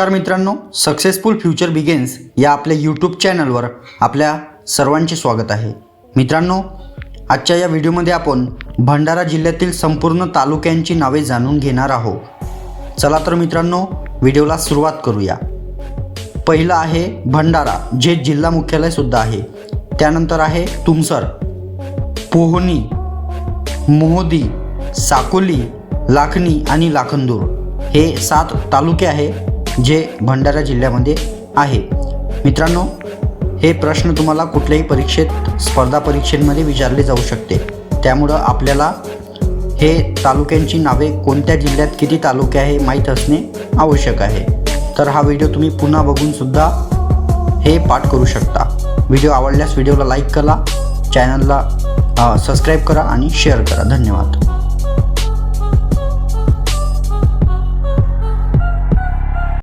नमस्कार मित्रांनो successful future begins या आपल्या यूट्यूब चॅनलवर आपल्या सर्वांचे स्वागत आहे. मित्रांनो आजच्या या व्हिडिओमध्ये आपण भंडारा जिल्ह्यातील संपूर्ण तालुक्यांची नावे जाणून घेणार आहोत. चला तर मित्रांनो व्हिडिओला सुरुवात करूया. पहिलं आहे भंडारा जे जिल्हा मुख्यालयसुद्धा आहे. त्यानंतर आहे तुमसर पोहनी मोहदी साकोली लाखणी आणि लाखंदूर. हे सात तालुके आहे. जे भंडारा जिल्ह्यामध्ये आहे. मित्रांनो हे प्रश्न तुम्हाला कुठल्याही परीक्षेत स्पर्धा परीक्षेमध्ये विचारले जाऊ शकते. त्यामुळं आपल्याला हे तालुक्यांची नावे कोणत्या जिल्ह्यात किती तालुके आहे माहीत असणे आवश्यक आहे. तर हा व्हिडिओ तुम्ही पुन्हा बघूनसुद्धा हे पाठ करू शकता. व्हिडिओ आवडल्यास व्हिडिओला लाईक करा चॅनलला सबस्क्राईब करा आणि शेअर करा. धन्यवाद.